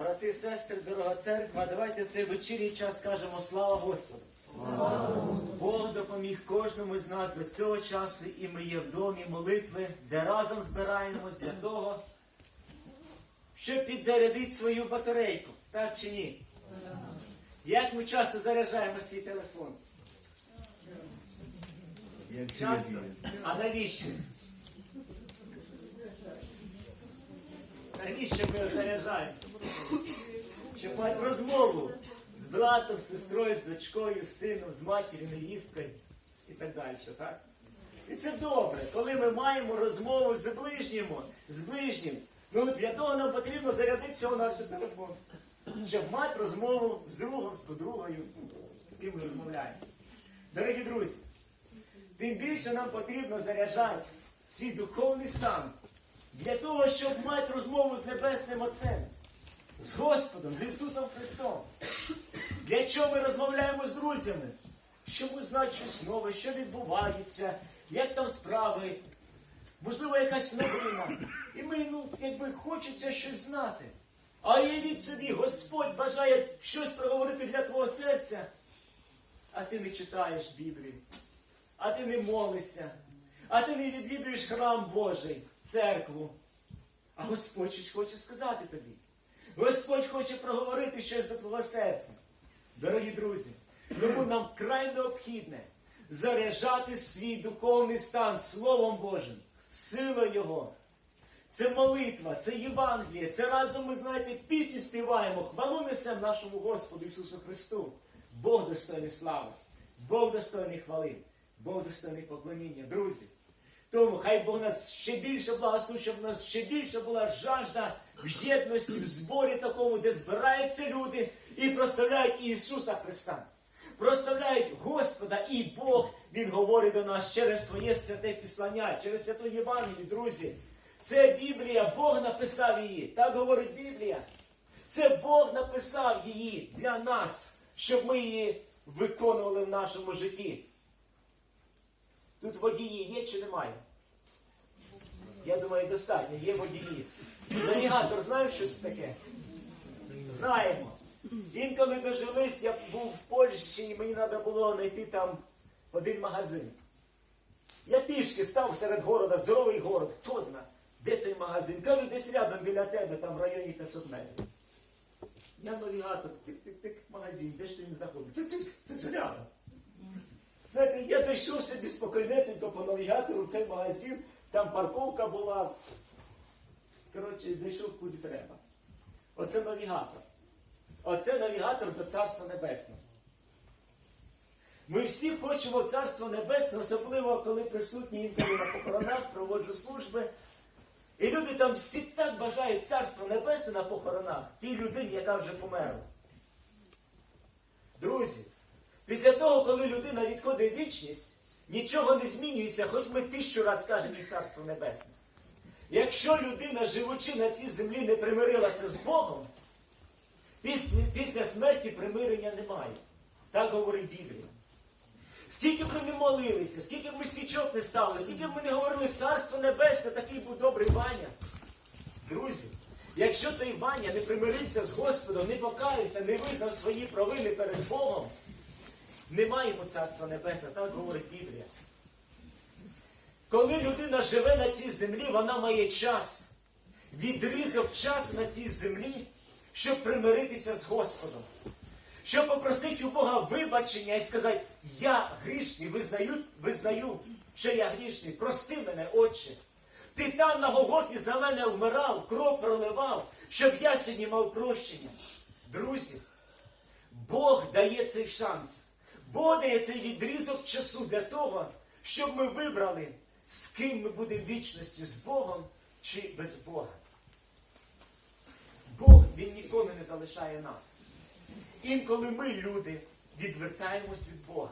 Брати і сестри, дорога церква, давайте цей вечірній час скажемо слава Господу. Бог допоміг кожному з нас до цього часу, і ми є в домі молитви, де разом збираємось для того, щоб підзарядити свою батарейку. Так чи ні? Як ми часто заряджаємо свій телефон? Часто. А навіщо? Навіщо ми його заряджаємо? Щоб мати розмову з братом, з сестрою, з дочкою, з сином, з матір'ю, невісткою і так далі. Так? І це добре, коли ми маємо розмову з ближнім, з ближнім. Ну для того нам потрібно зарядити всього на всю телефон. Щоб мати розмову з другом, з подругою, з ким ми розмовляємо. Дорогі друзі, тим більше нам потрібно заряджати свій духовний стан для того, щоб мати розмову з Небесним Отцем, з Господом, з Ісусом Христом. Для чого ми розмовляємо з друзями? Щоб узнати щось нове, що відбувається, як там справи, можливо, якась новина. І ми, ну, якби хочеться щось знати. А уявіть собі, Господь бажає щось проговорити для твого серця, а ти не читаєш Біблію, а ти не молишся, а ти не відвідуєш храм Божий, церкву. А Господь щось хоче сказати тобі. Господь хоче проговорити щось до твого серця. Дорогі друзі, тому нам край необхідне заряджати свій духовний стан Словом Божим, силою Його. Це молитва, це Євангеліє, це разом ми, знаєте, пісню співаємо, хвалу несемо нашому Господу Ісусу Христу. Бог достойний слави, Бог достойний хвали, Бог достойний поклоніння, друзі. Тому хай Бог нас ще більше благословить, щоб у нас ще більше була жажда в єдності, в зборі такому, де збираються люди і прославляють Ісуса Христа. Прославляють Господа і Бог, Він говорить до нас через своє святе післання, через святу Євангелію, друзі. Це Біблія, Бог написав її. Так говорить Біблія. Це Бог написав її для нас, щоб ми її виконували в нашому житті. Тут водії є чи немає? Я думаю, достатньо, є водії. Навігатор знаєш, що це таке? Знаємо. Інколи дожились, я був в Польщі, і мені треба було знайти там один магазин. Я пішки став серед города, здоровий город, хто знає, де той магазин? Кажу, десь рядом біля тебе, там в районі 500 метрів. Я навігатор, тик-тик-тик, магазин, де ж він знаходиться? Це це ж рядом. Знаєте, я дійшов собі спокійнесенько по навігатору в той магазин, там парковка була. Коротше, дійшов куди треба. Оце навігатор. Оце навігатор до Царства Небесного. Ми всі хочемо Царство Небесне, особливо коли присутні інколи на похоронах, проводжу служби. І люди там всі так бажають Царство Небесне на похоронах, тій людині, яка вже померла. Друзі, після того, коли людина відходить в вічність, нічого не змінюється, хоч ми тисячу раз скажемо і Царство Небесне. Якщо людина, живучи на цій землі, не примирилася з Богом, після, після смерті примирення немає. Так говорить Біблія. Скільки б ми не молилися, скільки б ми свічок не ставили, скільки б ми не говорили Царство Небесне, такий був добрий Ваня. Друзі, якщо той Ваня не примирився з Господом, не покаявся, не визнав свої провини перед Богом, немає йому Царства Небесне, так говорить Біблія. Коли людина живе на цій землі, вона має час, відрізок часу на цій землі, щоб примиритися з Господом. Щоб попросити у Бога вибачення і сказати, я грішний, визнаю, визнаю, що я грішний, прости мене, Отче. Ти там на Голгофі за мене вмирав, кров проливав, щоб я сьогодні мав прощення. Друзі, Бог дає цей шанс. Бог дає цей відрізок часу для того, щоб ми вибрали, з ким ми будемо в вічності, з Богом чи без Бога. Бог Він ніколи не залишає нас. Інколи ми, люди, відвертаємось від Бога.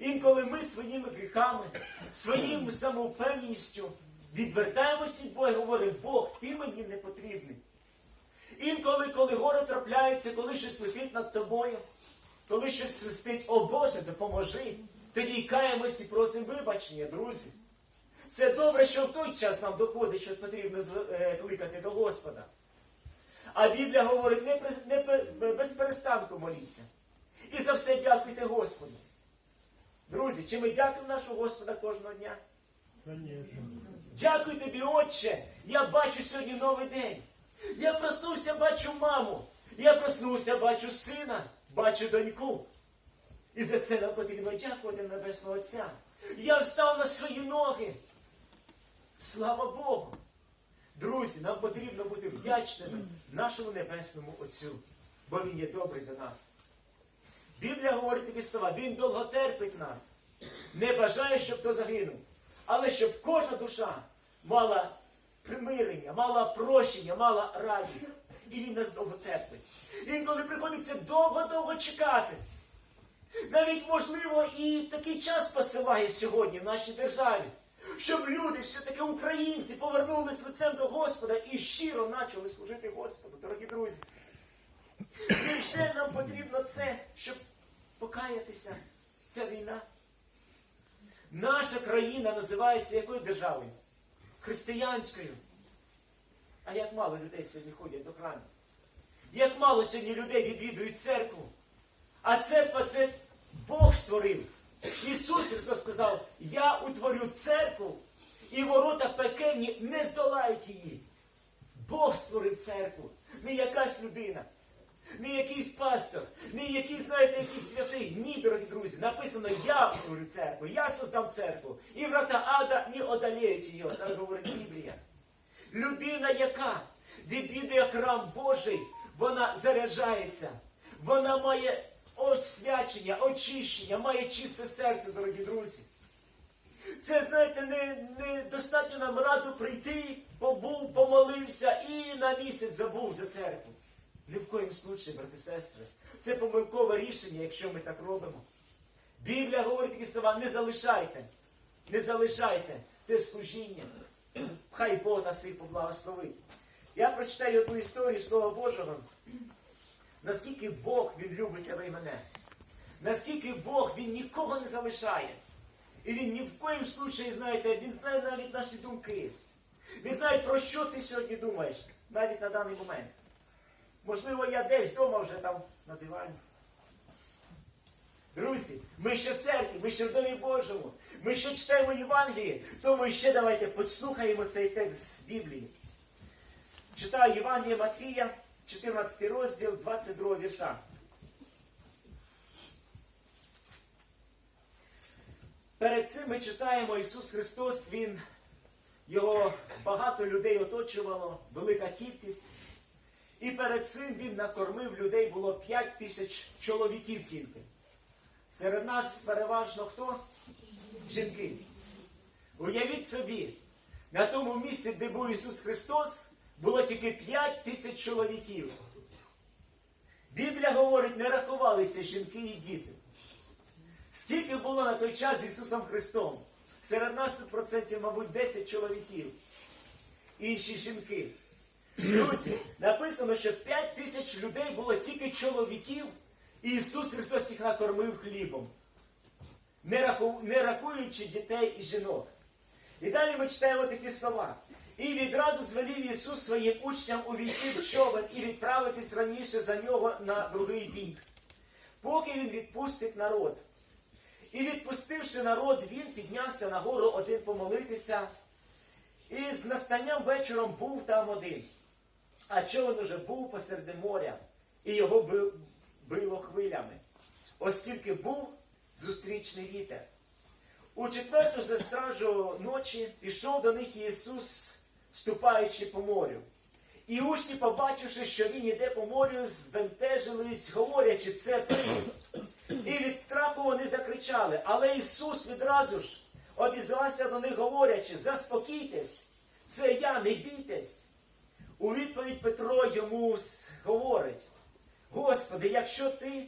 Інколи ми своїми гріхами, своїм самовпевненістю відвертаємось від Бога і говоримо, Бог, ти мені не потрібний. Інколи, коли горе трапляється, коли щось летить над тобою, коли щось свистить, о Боже, допоможи, тоді каємось і просимо вибачення, друзі. Це добре, що в той час нам доходить, що потрібно е, кликати до Господа. А Біблія говорить, не, не без перестанку моліться. І за все дякуйте Господу. Друзі, чи ми дякуємо нашого Господа кожного дня? Конечно. Дякую тобі, Отче. Я бачу сьогодні новий день. Я проснувся, бачу маму. Я проснувся, бачу сина, бачу доньку. І за це нам потрібно дякувати Небесного Отця. Я встав на свої ноги. Слава Богу! Друзі, нам потрібно бути вдячними нашому Небесному Отцю, бо Він є добрий до нас. Біблія говорить такі слова, Він довго терпить нас, не бажає, щоб хто загинув, але щоб кожна душа мала примирення, мала прощення, мала радість. І він нас довго терпить. Інколи приходиться довго-довго чекати. Навіть, можливо, і такий час посилає сьогодні в нашій державі, щоб люди, все-таки українці, повернулись лицем до Господа і щиро почали служити Господу, дорогі друзі. І ще нам потрібно це, щоб покаятися. Ця війна. Наша країна називається якою державою? Християнською. А як мало людей сьогодні ходять до храму? Як мало сьогодні людей відвідують церкву? А церква це Бог створив. Ісус Христос сказав, я утворю церкву, і ворота пекельні не здолають її. Бог створив церкву, не якась людина, не якийсь пастор, не якийсь, знаєте, якийсь святий. Ні, дорогі друзі, написано, я утворю церкву, я создам церкву. І врата ада не одоліють її, так говорить Біблія. Людина, яка відвідує храм Божий, вона заряджається. Вона має освячення, очищення, має чисте серце, дорогі друзі. Це, знаєте, не, не достатньо нам разу прийти, побув, помолився і на місяць забув за церкву. Ні в коїм случаї, брати сестри. Це помилкове рішення, якщо ми так робимо. Біблія говорить такі слова, не залишайте, не залишайте те служіння. Хай Бог нас їх поблагословить. Я прочитаю одну історію Слова Божого. Наскільки Бог Він любить тебе і мене. Наскільки Бог Він нікого не залишає. І Він ні в коїм случаї, знаєте, Він знає навіть наші думки. Він знає, про що ти сьогодні думаєш, навіть на даний момент. Можливо, я десь вдома вже там на дивані. Друзі, ми ще в церкві, ми ще в Домі Божому, ми ще читаємо Євангеліє, тому ще давайте послухаємо цей текст з Біблії. Читаю Євангеліє Матфія, 14 розділ, 22 вірша. Перед цим ми читаємо Ісус Христос, Він, Його багато людей оточувало, велика кількість. І перед цим Він накормив людей, було 5 тисяч чоловіків тільки. Серед нас переважно хто? Жінки. Уявіть собі, на тому місці, де був Ісус Христос, було тільки 5 тисяч чоловіків. Біблія говорить, не рахувалися жінки і діти. Скільки було на той час з Ісусом Христом? Серед нас тут процентів, мабуть, 10 чоловіків. Інші жінки. Друзі, написано, що 5 тисяч людей було тільки чоловіків, і Ісус Христос їх накормив хлібом, не, рахуючи дітей і жінок. І далі ми читаємо такі слова. І відразу звелів Ісус своїм учням увійти в човен і відправитись раніше за нього на другий бік, поки він відпустить народ. І відпустивши народ, він піднявся на гору один помолитися, і з настанням вечором був там один. А човен уже був посеред моря, і його било хвилями, оскільки був зустрічний вітер. У четверту за стражу ночі пішов до них Ісус, ступаючи по морю. І учні, побачивши, що він іде по морю, збентежились, говорячи, це привид. І від страху вони закричали. Але Ісус відразу ж обізвався до них, говорячи, заспокійтесь, це я, не бійтесь. У відповідь Петро йому говорить: Господи, якщо ти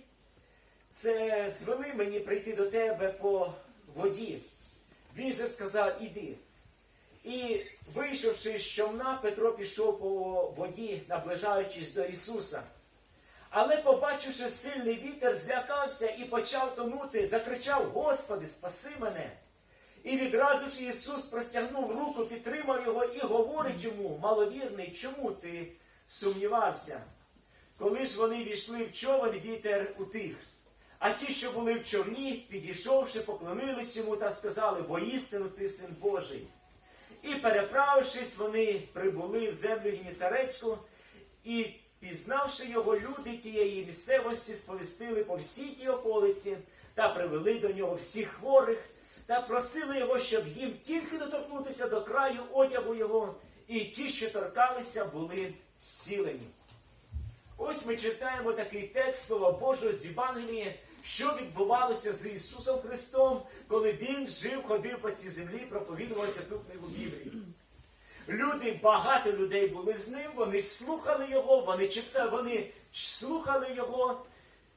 це звели мені прийти до тебе по воді, він же сказав, іди. І вийшовши з човна, Петро пішов по воді, наближаючись до Ісуса. Але, побачивши сильний вітер, злякався і почав тонути, закричав: Господи, спаси мене! І відразу ж Ісус простягнув руку, підтримав його і говорить йому, маловірний, чому ти сумнівався. Коли ж вони війшли в човен, вітер утих. А ті, що були в човні, підійшовши, поклонились йому та сказали, воістину ти син Божий. І переправившись, вони прибули в землю Генісарецьку, і, пізнавши його, люди тієї місцевості, сповістили по всій тій околиці та привели до нього всіх хворих та просили його, щоб їм тільки доторкнутися до краю одягу його, і ті, що торкалися, були зцілені. Ось ми читаємо такий текст Слова Божого з Євангелії, що відбувалося з Ісусом Христом, коли Він жив, ходив по цій землі, проповідував святу книгу Біблії. Люди, багато людей були з ним, вони слухали його, вони читали, вони слухали його.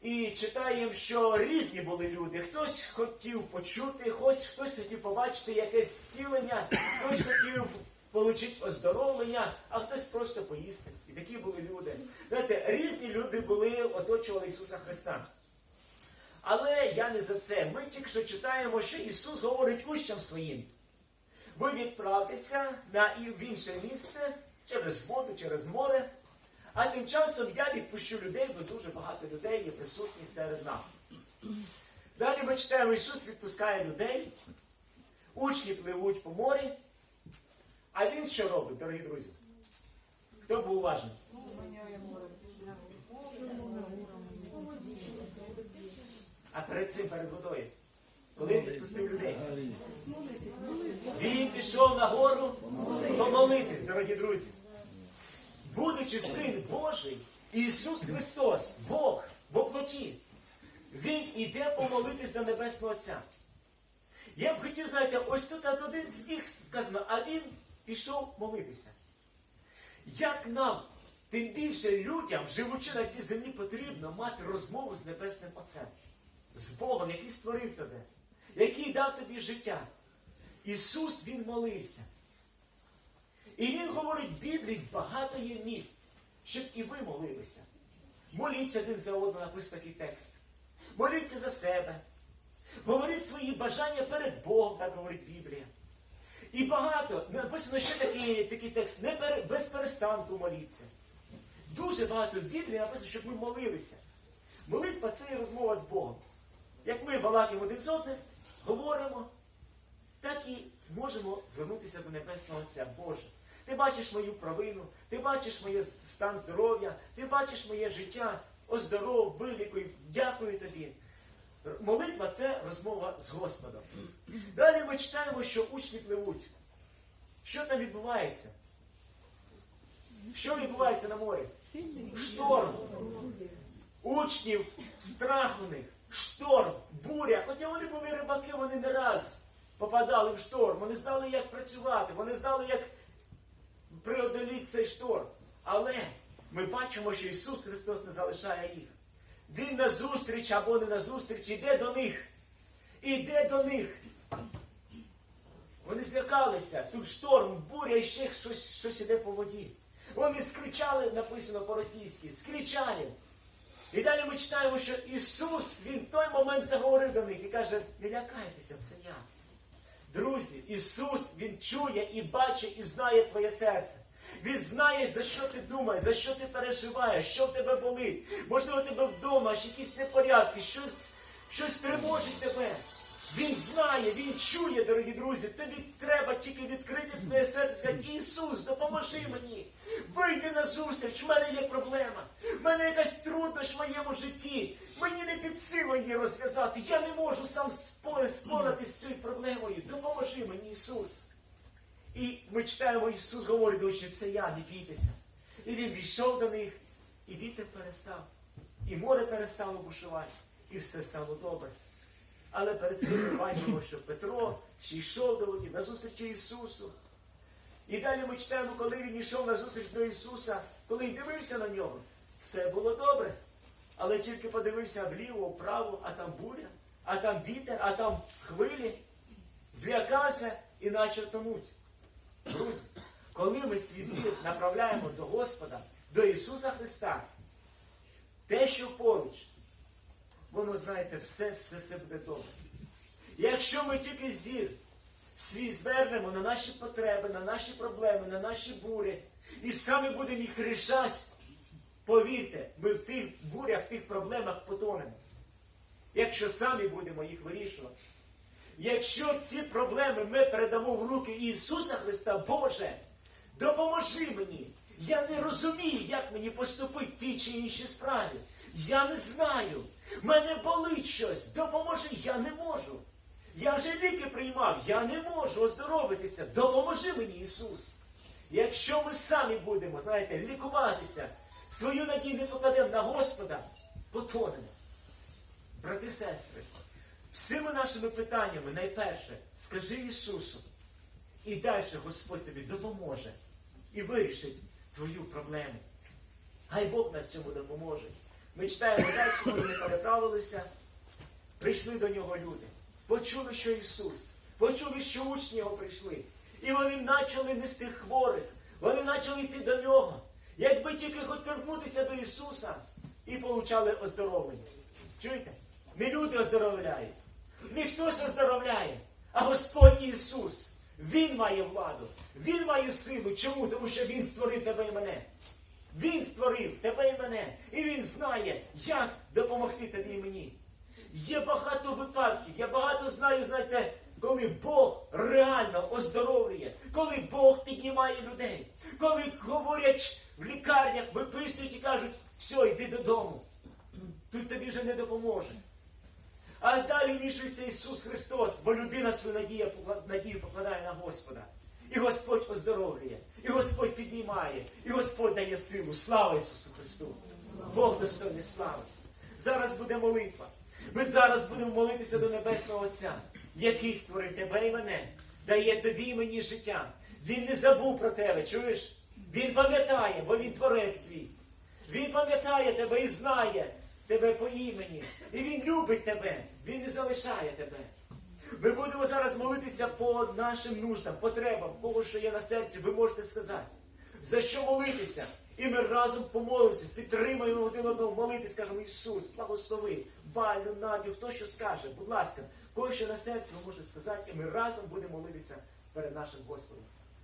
І читаємо, що різні були люди. Хтось хотів почути, хтось, хтось хотів побачити якесь зцілення, хтось хотів отримати оздоровлення, а хтось просто поїсти. І такі були люди. Знаєте, різні люди були, оточували Ісуса Христа. Але я не за це. Ми тільки що читаємо, що Ісус говорить учням своїм. Ви відправтеся на в інше місце через воду, через море. А тим часом я відпущу людей, бо дуже багато людей є присутні серед нас. Далі ми читаємо, Ісус відпускає людей, учні пливуть по морі. А він що робить, дорогі друзі? Хто був уважний? А перед цим перед водою. Коли він відпустив людей? Він пішов на гору помолитись, дорогі друзі. Будучи син Божий, Ісус Христос, Бог в плоті, Він іде помолитись до Небесного Отця. Я б хотів, знаєте, ось тут один стих сказано, а він пішов молитися. Як нам, тим більше людям, живучи на цій землі, потрібно мати розмову з Небесним Отцем, з Богом, який створив тебе, який дав тобі життя. Ісус Він молився. І Він говорить в Біблії, багато є місць, щоб і ви молилися. Моліться один за одного, написано такий текст. Моліться за себе. Говоріть свої бажання перед Богом, так говорить Біблія. І багато, написано ще такий, такий текст, не пере, без перестанку моліться. Дуже багато в Біблії написано, щоб ми молилися. Молитва це є розмова з Богом. Як ми балакаємо один з одним, говоримо, так і можемо звернутися до Небесного Отця. Боже, ти бачиш мою провину, ти бачиш моє стан здоров'я, ти бачиш моє життя, оздоров, вилікуй, дякую тобі. Молитва це розмова з Господом. Далі ми читаємо, що учні пливуть. Що там відбувається? Що відбувається на морі? Шторм. Учнів, страх у них, шторм, буря. Хоча вони були рибаки, вони не раз попадали в шторм. Вони знали, як працювати, вони знали, як преодоліти цей шторм. Але ми бачимо, що Ісус Христос не залишає їх. Він на зустріч або не на зустріч іде до них. Іде до них. Вони злякалися. Тут шторм, буря і ще щось, щось іде по воді. Вони скричали, написано по-російськи, скричали. І далі ми читаємо, що Ісус, Він в той момент заговорив до них і каже, не лякайтеся, це я. Друзі, Ісус, Він чує і бачить, і знає твоє серце. Він знає, за що ти думаєш, за що ти переживаєш, що в тебе болить. Можливо, тебе вдома якісь непорядки, щось, щось тривожить тебе. Він знає, він чує, дорогі друзі. Тобі треба тільки відкрити своє серце сказати, Ісус, допоможи мені. Вийди на зустріч, в мене є проблема. В мене якась труднощ в моєму житті. Мені не під силу її розв'язати. Я не можу сам спо- споратись з цією проблемою. Допоможи мені, Ісус. І ми читаємо, Ісус говорить учнів, це я, не бійтеся. І він війшов до них, і вітер перестав, і море перестало бушувати, і все стало добре. Але перед цим ми бачимо, що Петро ще йшов до воді на зустріч Ісусу. І далі ми читаємо, коли він йшов на зустріч до Ісуса, коли він дивився на нього, все було добре. Але тільки подивився вліво, вправо, а там буря, а там вітер, а там хвилі, злякався і почав тонуть. Друзі, коли ми свій зір направляємо до Господа, до Ісуса Христа, те, що поруч, воно, знаєте, все, все, все буде добре. Якщо ми тільки зір свій звернемо на наші потреби, на наші проблеми, на наші бурі, і самі будемо їх рішати, повірте, ми в тих бурях, в тих проблемах потонемо. Якщо самі будемо їх вирішувати. Якщо ці проблеми ми передамо в руки Ісуса Христа, Боже, допоможи мені. Я не розумію, як мені поступити в тій чи іншій справі. Я не знаю. Мене болить щось. Допоможи, я не можу. Я вже ліки приймав, я не можу оздоровитися. Допоможи мені, Ісус. Якщо ми самі будемо, знаєте, лікуватися, свою надію не покладемо на Господа, потонемо. Брати і сестри, всіми нашими питаннями найперше скажи Ісусу, і далі Господь тобі допоможе і вирішить твою проблему. Хай Бог нас цьому допоможе. Ми читаємо далі, коли ми переправилися, прийшли до нього люди, почули, що Ісус, почули, що учні його прийшли. І вони почали нести хворих, вони почали йти до нього. Якби тільки хоч торкнутися до Ісуса і получали оздоровлення. Чуєте? Не люди оздоровляють, не хтось оздоровляє, а Господь Ісус. Він має владу, Він має силу. Чому? Тому що Він створив тебе і мене. Він створив тебе і мене. І він знає, як допомогти тобі і мені. Є багато випадків, я багато знаю, знаєте, коли Бог реально оздоровлює, коли Бог піднімає людей, коли говорять в лікарнях, виписують і кажуть, все, йди додому. Тут тобі вже не допоможе. А далі вмішується Ісус Христос, бо людина свою надію, надію покладає на Господа. І Господь оздоровлює, і Господь піднімає, і Господь дає силу. Слава Ісусу Христу! Бог достойний слави. Зараз буде молитва. Ми зараз будемо молитися до Небесного Отця, який створив тебе і мене, дає тобі і мені життя. Він не забув про тебе, чуєш? Він пам'ятає, бо він творець твій. Він пам'ятає тебе і знає тебе по імені. І він любить тебе, він не залишає тебе. Ми будемо зараз молитися по нашим нуждам, потребам, кого що є на серці, ви можете сказати. За що молитися? І ми разом помолимося, підтримаємо один одного, молитись, скажемо, Ісус, благослови, Валю, Надю, хто що скаже, будь ласка, кого що на серці ви можете сказати, і ми разом будемо молитися перед нашим Господом.